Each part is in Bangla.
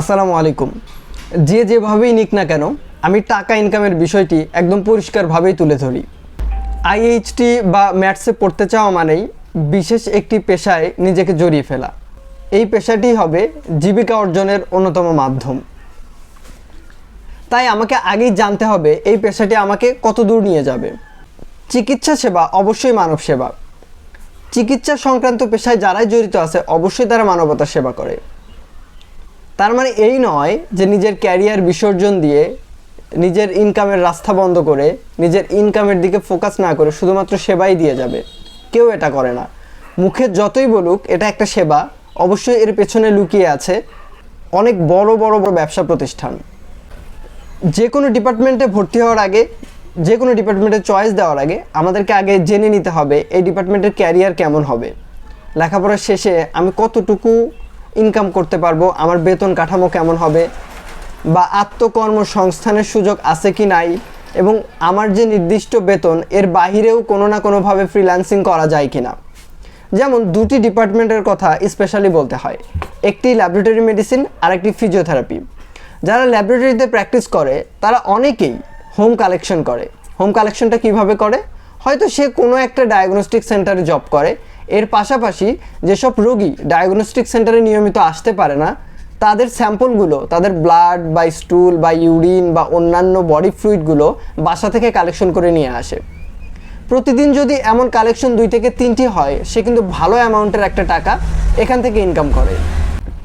আসসালামু আলাইকুম। যে যেভাবেই নিক না কেন, আমি টাকা ইনকামের বিষয়টি একদম পরিষ্কারভাবেই তুলে ধরি। আইএইচটি বা ম্যাথসে পড়তে চাওয়া মানেই বিশেষ একটি পেশায় নিজেকে জড়িয়ে ফেলা। এই পেশাটি হবে জীবিকা অর্জনের অন্যতম মাধ্যম। তাই আমাকে আগেই জানতে হবে এই পেশাটি আমাকে কত দূর নিয়ে যাবে। চিকিৎসা সেবা অবশ্যই মানব সেবা। চিকিৎসা সংক্রান্ত পেশায় যারাই জড়িত আছে, অবশ্যই তারা মানবতার সেবা করে। তার মানে এই নয় যে নিজের ক্যারিয়ার বিসর্জন দিয়ে নিজের ইনকামের রাস্তা বন্ধ করে, নিজের ইনকামের দিকে ফোকাস না করে শুধুমাত্র সেবাই দিয়ে যাবে। কেউ এটা করে না। মুখে যতই বলুক, এটা একটা সেবা। অবশ্যই এর পেছনে লুকিয়ে আছে অনেক বড় বড় বড় ব্যবসা প্রতিষ্ঠান। যে কোনো ডিপার্টমেন্টে ভর্তি হওয়ার আগে, যে কোনো ডিপার্টমেন্টে চয়েস দেওয়ার আগে আমাদেরকে আগে জেনে নিতে হবে এই ডিপার্টমেন্টের ক্যারিয়ার কেমন হবে। লেখাপড়ার শেষে আমি কতটুকু ইনকাম করতে পারব, আমার বেতন কাঠামো কেমন হবে, বা আত্মকর্মসংস্থানের সুযোগ আছে কি নাই, এবং আমার যে নির্দিষ্ট বেতন, এর বাহিরেও কোনো না কোনোভাবে ফ্রিল্যান্সিং করা যায় কি না যেমন দুটি ডিপার্টমেন্টের কথা স্পেশালি বলতে হয়, একটি ল্যাবরেটরি মেডিসিন আর একটি ফিজিওথেরাপি যারা ল্যাবরেটরিতে প্র্যাকটিস করে, তারা অনেকেই হোম কালেকশন করে। হোম কালেকশনটা কীভাবে করে? হয়তো সে কোনো একটা ডায়াগনস্টিক সেন্টারে জব করে এর পাশাপাশি যেসব রোগী ডায়াগনস্টিক সেন্টারে নিয়মিত আসতে পারে না, তাদের স্যাম্পলগুলো, তাদের ব্লাড বা স্টুল বা ইউরিন বা অন্যান্য বডি ফ্লুইডগুলো বাসা থেকে কালেকশন করে নিয়ে আসে। প্রতিদিন যদি এমন কালেকশন দুই থেকে তিনটি হয়, সে কিন্তু ভালো অ্যামাউন্টের একটা টাকা এখান থেকে ইনকাম করে।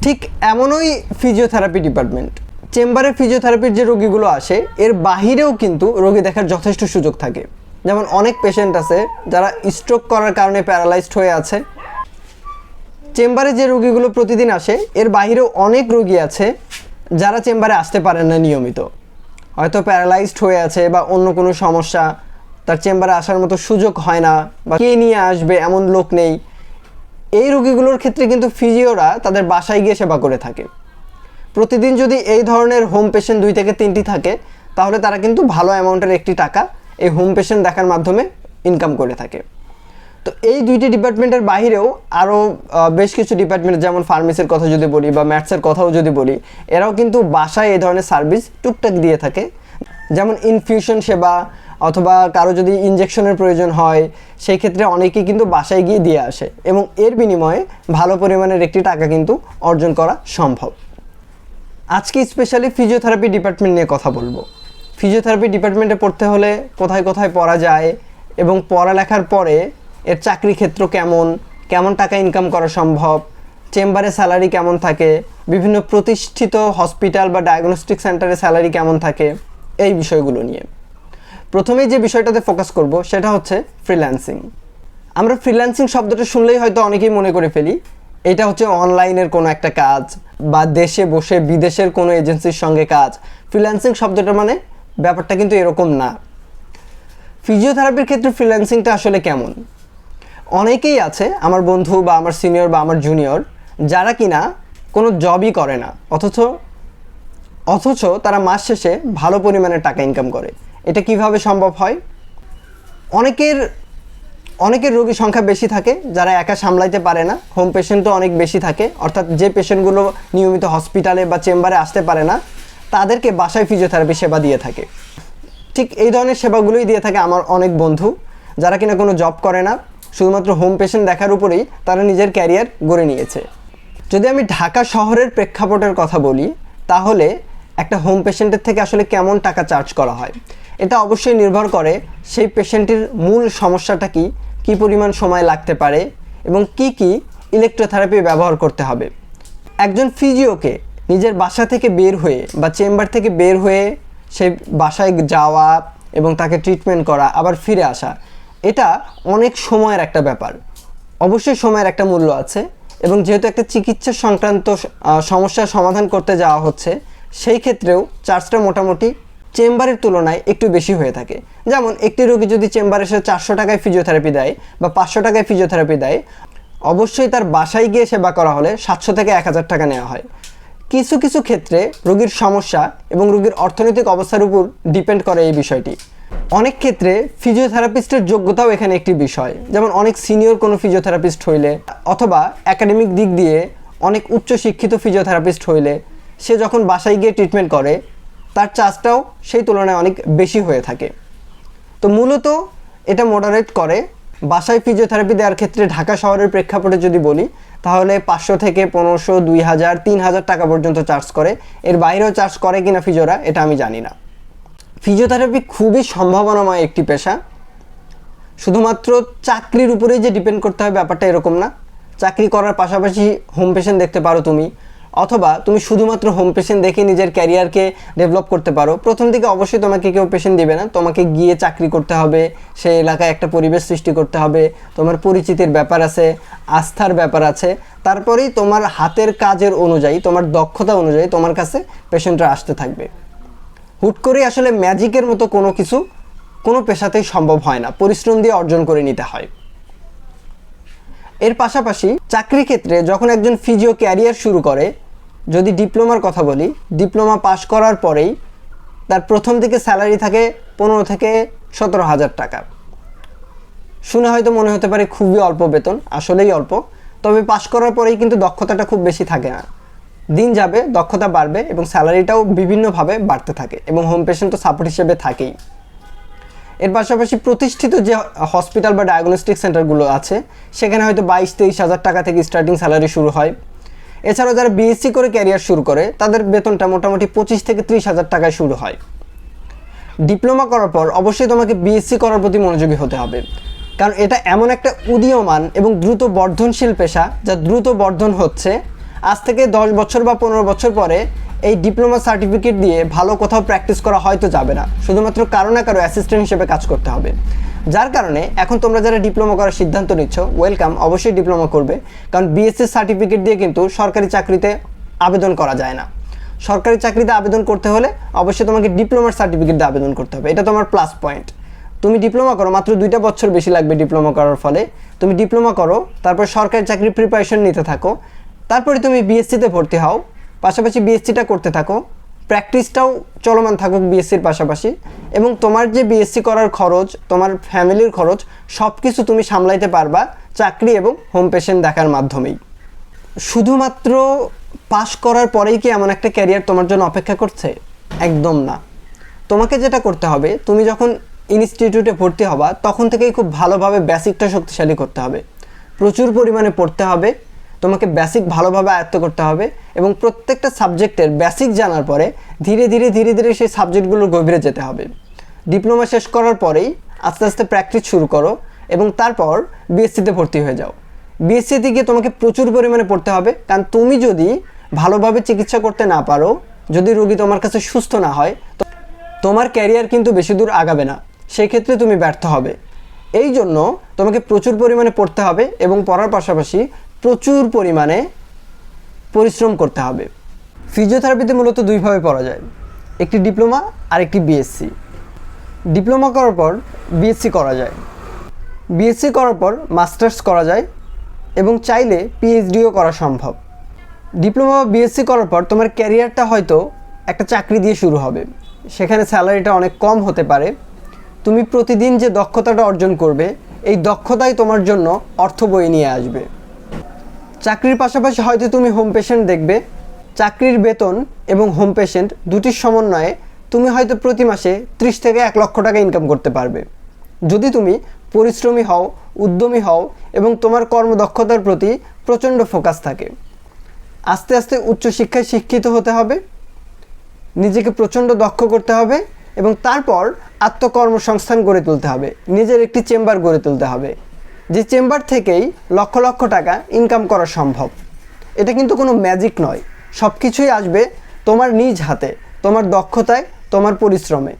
ঠিক এমনই ফিজিওথেরাপি ডিপার্টমেন্ট চেম্বারে ফিজিওথেরাপির যে রোগীগুলো আসে, এর বাহিরেও কিন্তু রোগী দেখার যথেষ্ট সুযোগ থাকে। যেমন অনেক পেশেন্ট আছে যারা স্ট্রোক করার কারণে প্যারালাইজড হয়ে আছে। চেম্বারে যে রোগীগুলো প্রতিদিন আসে, এর বাহিরেও অনেক রোগী আছে যারা চেম্বারে আসতে পারেন না নিয়মিত। হয়তো প্যারালাইজড হয়ে আছে বা অন্য কোনো সমস্যা, তার চেম্বারে আসার মতো সুযোগ হয় না বা কে নিয়ে আসবে, এমন লোক নেই। এই রোগীগুলোর ক্ষেত্রে কিন্তু ফিজিওরা তাদের বাসায় গিয়ে সেবা করে থাকে। প্রতিদিন যদি এই ধরনের হোম পেশেন্ট দুই থেকে তিনটি থাকে, তাহলে তারা কিন্তু ভালো অ্যামাউন্টের একটি টাকা এই হোম পেশেন্ট দেখার মাধ্যমে ইনকাম করে থাকে। তো এই দুইটি ডিপার্টমেন্টের বাইরেও আরও বেশ কিছু ডিপার্টমেন্ট যেমন ফার্মেসির কথা যদি বলি বা ম্যাথসের কথাও যদি বলি, এরাও কিন্তু বাসায় এই ধরনের সার্ভিস টুকটাক দিয়ে থাকে। যেমন ইনফিউশন সেবা অথবা কারও যদি ইনজেকশনের প্রয়োজন হয় সেই ক্ষেত্রে অনেকেই কিন্তু বাসায় গিয়ে দিয়ে আসে এবং এর বিনিময়ে ভালো পরিমাণের একটি টাকা কিন্তু অর্জন করা সম্ভব। আজকে স্পেশালি ফিজিওথেরাপি ডিপার্টমেন্ট নিয়ে কথা বলব। ফিজিওথেরাপি ডিপার্টমেন্টে পড়তে হলে কোথায় কোথায় পড়া যায় এবং পড়ালেখার পরে এর চাকরি ক্ষেত্র কেমন কেমন টাকা ইনকাম করা সম্ভব, চেম্বারে স্যালারি কেমন থাকে, বিভিন্ন প্রতিষ্ঠিত হসপিটাল বা ডায়াগনস্টিক সেন্টারে স্যালারি কেমন থাকে, এই বিষয়গুলো নিয়ে। প্রথমেই যে বিষয়টাতে ফোকাস করব সেটা হচ্ছে ফ্রিল্যান্সিং আমরা ফ্রিল্যান্সিং শব্দটা শুনলেই হয়তো অনেকেই মনে করে ফেলি, এটা হচ্ছে অনলাইনের কোনো একটা কাজ বা দেশে বসে বিদেশের কোনো এজেন্সির সঙ্গে কাজ। ফ্রিল্যান্সিং শব্দটা মানে ব্যাপারটা কিন্তু এরকম না। ফিজিওথেরাপির ক্ষেত্রে ফ্রিল্যান্সিংটা আসলে কেমন? অনেকেই আছে, আমার বন্ধু বা আমার সিনিয়র বা আমার জুনিয়র যারা কিনা কোনো জবই করে না। অথচ অথচ তারা মাস শেষে ভালো পরিমাণে টাকা ইনকাম করে। এটা কীভাবে সম্ভব হয়? অনেকের অনেকের রোগীর সংখ্যা বেশি থাকে, যারা একা সামলাইতে পারে না। হোম পেশেন্টও অনেক বেশি থাকে, অর্থাৎ যে পেশেন্টগুলো নিয়মিত হসপিটালে বা চেম্বারে আসতে পারে না তাদেরকে বাসায় ফিজিওথেরাপি সেবা দিয়ে থাকে। ঠিক এই ধরনের সেবাগুলোই দিয়ে থাকে আমার অনেক বন্ধু, যারা কিনা কোনো জব করে না, শুধুমাত্র হোম পেশেন্ট দেখার উপরেই তারা নিজের ক্যারিয়ার গড়ে নিয়েছে। যদি আমি ঢাকা শহরের প্রেক্ষাপটের কথা বলি, তাহলে একটা হোম পেশেন্টের থেকে আসলে কেমন টাকা চার্জ করা হয়? এটা অবশ্যই নির্ভর করে সেই পেশেন্টের মূল সমস্যাটা কি, কী পরিমাণ সময় লাগতে পারে এবং কি কি ইলেকট্রোথেরাপি ব্যবহার করতে হবে। একজন ফিজিওকে নিজের বাসা থেকে বের হয়ে বা চেম্বার থেকে বের হয়ে সে বাসায় যাওয়া এবং তাকে ট্রিটমেন্ট করা, আবার ফিরে আসা, এটা অনেক সময়ের একটা ব্যাপার। অবশ্যই সময়ের একটা মূল্য আছে এবং যেহেতু একটা চিকিৎসা সংক্রান্ত সমস্যার সমাধান করতে যাওয়া হচ্ছে, সেই ক্ষেত্রেও চার্জটা মোটামুটি চেম্বারের তুলনায় একটু বেশি হয়ে থাকে। যেমন, একটি রোগী যদি চেম্বারে এসে চারশো টাকায় ফিজিওথেরাপি দেয় বা পাঁচশো টাকায় ফিজিওথেরাপি দেয়, অবশ্যই তার বাসায় গিয়ে সেবা করা হলে সাতশো থেকে এক হাজার টাকা নেওয়া হয়। কিছু কিছু ক্ষেত্রে রোগীর সমস্যা এবং রোগীর অর্থনৈতিক অবস্থার উপর ডিপেন্ড করে এই বিষয়টি। অনেক ক্ষেত্রে ফিজিওথেরাপিস্টের যোগ্যতাও এখানে একটি বিষয়। যেমন অনেক সিনিয়র কোনো ফিজিওথেরাপিস্ট হইলে অথবা একাডেমিক দিক দিয়ে অনেক উচ্চ শিক্ষিত ফিজিওথেরাপিস্ট হইলে সে যখন বাসায় গিয়ে ট্রিটমেন্ট করে, তার চার্জটাও সেই তুলনায় অনেক বেশি হয়ে থাকে। তো মূলত এটা মডারেট করে বাসায় ফিজিওথেরাপি দেওয়ার ক্ষেত্রে ঢাকা শহরের প্রেক্ষাপটে যদি বলি, তাহলে পাঁচশো থেকে পনেরোশো, দুই হাজার, তিন হাজার টাকা পর্যন্ত চার্জ করে। এর বাইরেও চার্জ করে কিনা ফিজিওরা এটা আমি জানি না। ফিজিওথেরাপি খুবই সম্ভাবনাময় একটি পেশা। শুধুমাত্র চাকরির উপরেই যে ডিপেন্ড করতে হবে ব্যাপারটা এরকম না। চাকরি করার পাশাপাশি হোম পেশেন্ট দেখতে পারো তুমি। অথবা তুমি শুধুমাত্র হোম পেশেন্ট দেখে নিজের ক্যারিয়ারকে ডেভেলপ করতে পারো। প্রথম দিকে অবশ্যই তোমাকে কেউ পেশেন্ট দিবে না। তোমাকে গিয়ে চাকরি করতে হবে, সেই এলাকায় একটা পরিবেশ সৃষ্টি করতে হবে, তোমার পরিচিতির ব্যাপার আছে, আস্থার ব্যাপার আছে। তারপরেই তোমার হাতের কাজের অনুযায়ী, তোমার দক্ষতা অনুযায়ী তোমার কাছে পেশেন্টরা আসতে থাকবে। হুট করে আসলে ম্যাজিকের মতো কোনো কিছু কোনো পেশাতেই সম্ভব হয় না। পরিশ্রম দিয়ে অর্জন করে নিতে হয়। এর পাশাপাশি চাকরি ক্ষেত্রে যখন একজন ফিজিও ক্যারিয়ার শুরু করে, যদি ডিপ্লোমার কথা বলি ডিপ্লোমা পাশ করার পরেই তার প্রথম দিকে স্যালারি থাকে পনেরো থেকে সতেরো হাজার টাকা। শুনে হয়তো মনে হতে পারে খুবই অল্প বেতন, আসলেই অল্প, তবে পাশ করার পরেই কিন্তু দক্ষতাটা খুব বেশি থাকে না। দিন যাবে, দক্ষতা বাড়বে এবং স্যালারিটাও বিভিন্নভাবে বাড়তে থাকে এবং হোম পেশেন্ট তো সাপোর্ট হিসেবে থাকেই। এর পাশাপাশি প্রতিষ্ঠিত যে হসপিটাল বা ডায়াগনস্টিক সেন্টারগুলো আছে, সেখানে হয়তো বাইশ, তেইশ হাজার টাকা থেকে স্টার্টিং স্যালারি শুরু হয়। এছাড়াও যারা বিএসসি করে ক্যারিয়ার শুরু করে, তাদের বেতনটা মোটামুটি পঁচিশ থেকে ত্রিশ হাজার টাকায় শুরু হয়। ডিপ্লোমা করার পর অবশ্যই তোমাকে বিএসসি করার প্রতি মনোযোগী হতে হবে। কারণ এটা এমন একটা উদীয়মান এবং দ্রুত বর্ধনশীল পেশা, যা দ্রুত বর্ধন হচ্ছে। আজ থেকে দশ বছর বা পনেরো বছর পরে এই ডিপ্লোমা সার্টিফিকেট দিয়ে ভালো কোথাও প্র্যাকটিস করা হয়তো যাবে না। শুধুমাত্র কারও না কারও অ্যাসিস্ট্যান্ট হিসেবে কাজ করতে হবে। যার কারণে এখন তোমরা যারা ডিপ্লোমা করার সিদ্ধান্ত নিচ্ছ ওয়েলকাম অবশ্যই ডিপ্লোমা করবে। কারণ বিএসসি সার্টিফিকেট দিয়ে কিন্তু সরকারি চাকরিতে আবেদন করা যায় না। সরকারি চাকরিতে আবেদন করতে হলে অবশ্যই তোমাকে ডিপ্লোমার সার্টিফিকেট দিয়ে আবেদন করতে হবে। এটা তোমার প্লাস পয়েন্ট তুমি ডিপ্লোমা করো, মাত্র দুইটা বছর বেশি লাগবে ডিপ্লোমা করার ফলে। তুমি ডিপ্লোমা করো, তারপর সরকারি চাকরির প্রিপারেশন নিতে থাকো। তারপরে তুমি বিএসসিতে ভর্তি হও। পাশাপাশি বিএসসিটা করতে থাকো। প্র্যাকটিসটাও চলমান থাকুক বিএসসির পাশাপাশি। এবং তোমার যে বিএসসি করার খরচ, তোমার ফ্যামিলির খরচ সব কিছু তুমি সামলাইতে পারবা চাকরি এবং হোম পেশেন্ট দেখার মাধ্যমেই। শুধুমাত্র পাশ করার পরেই কি এমন একটা ক্যারিয়ার তোমার জন্য অপেক্ষা করছে? একদম না। তোমাকে যেটা করতে হবে, তুমি যখন ইনস্টিটিউটে ভর্তি হবা, তখন থেকেই খুব ভালোভাবে বেসিকটা শক্তিশালী করতে হবে। প্রচুর পরিমাণে পড়তে হবে তোমাকে বেসিক ভালোভাবে আয়ত্ত করতে হবে এবং প্রত্যেকটা সাবজেক্টের বেসিক জানার পরে ধীরে ধীরে ধীরে ধীরে সেই সাবজেক্টগুলোর গভীরে যেতে হবে। ডিপ্লোমা শেষ করার পরেই আস্তে আস্তে প্র্যাকটিস শুরু করো এবং তারপর বিএসসিতে ভর্তি হয়ে যাও। বিএসসিতে গিয়ে তোমাকে প্রচুর পরিমাণে পড়তে হবে কারণ তুমি যদি ভালোভাবে চিকিৎসা করতে না পারো, যদি রোগী তোমার কাছে সুস্থ না হয়, তো তোমার ক্যারিয়ার কিন্তু বেশি দূর আগাবে না। সেই ক্ষেত্রে তুমি ব্যর্থ হবে। এই জন্য তোমাকে প্রচুর পরিমাণে পড়তে হবে এবং পড়ার পাশাপাশি প্রচুর পরিমাণে পরিশ্রম করতে হবে। ফিজিওথেরাপিতে মূলত দুইভাবে পড়া যায়। একটি ডিপ্লোমা আর একটি বিএসসি ডিপ্লোমা করার পর বিএসসি করা যায়। বিএসসি করার পর মাস্টার্স করা যায় এবং চাইলে পিএইচডিও করা সম্ভব। ডিপ্লোমা বা বিএসসি করার পর তোমার ক্যারিয়ারটা হয়তো একটা চাকরি দিয়ে শুরু হবে। সেখানে স্যালারিটা অনেক কম হতে পারে। তুমি প্রতিদিন যে দক্ষতাটা অর্জন করবে, এই দক্ষতাই তোমার জন্য অর্থ বয়ে নিয়ে আসবে। চাকরির পাশাপাশি হয়তো তুমি হোম পেশেন্ট দেখবে। চাকরির বেতন এবং হোম পেশেন্ট দুটির সমন্বয়ে তুমি হয়তো প্রতি মাসে ত্রিশ থেকে এক লক্ষ টাকা ইনকাম করতে পারবে। যদি তুমি পরিশ্রমী হও, উদ্যমী হও এবং তোমার কর্মদক্ষতার প্রতি প্রচণ্ড ফোকাস থাকে, আস্তে আস্তে উচ্চশিক্ষায় শিক্ষিত হতে হবে, নিজেকে প্রচণ্ড দক্ষ করতে হবে এবং তারপর আত্মকর্মসংস্থান গড়ে তুলতে হবে, নিজের একটি চেম্বার গড়ে তুলতে হবে। যে চেম্বার থেকেই লক্ষ লক্ষ টাকা ইনকাম করা সম্ভব। এটা কিন্তু কোনো ম্যাজিক নয়। সব কিছুই আসবে তোমার নিজ হাতে, তোমার দক্ষতায়, তোমার পরিশ্রমে।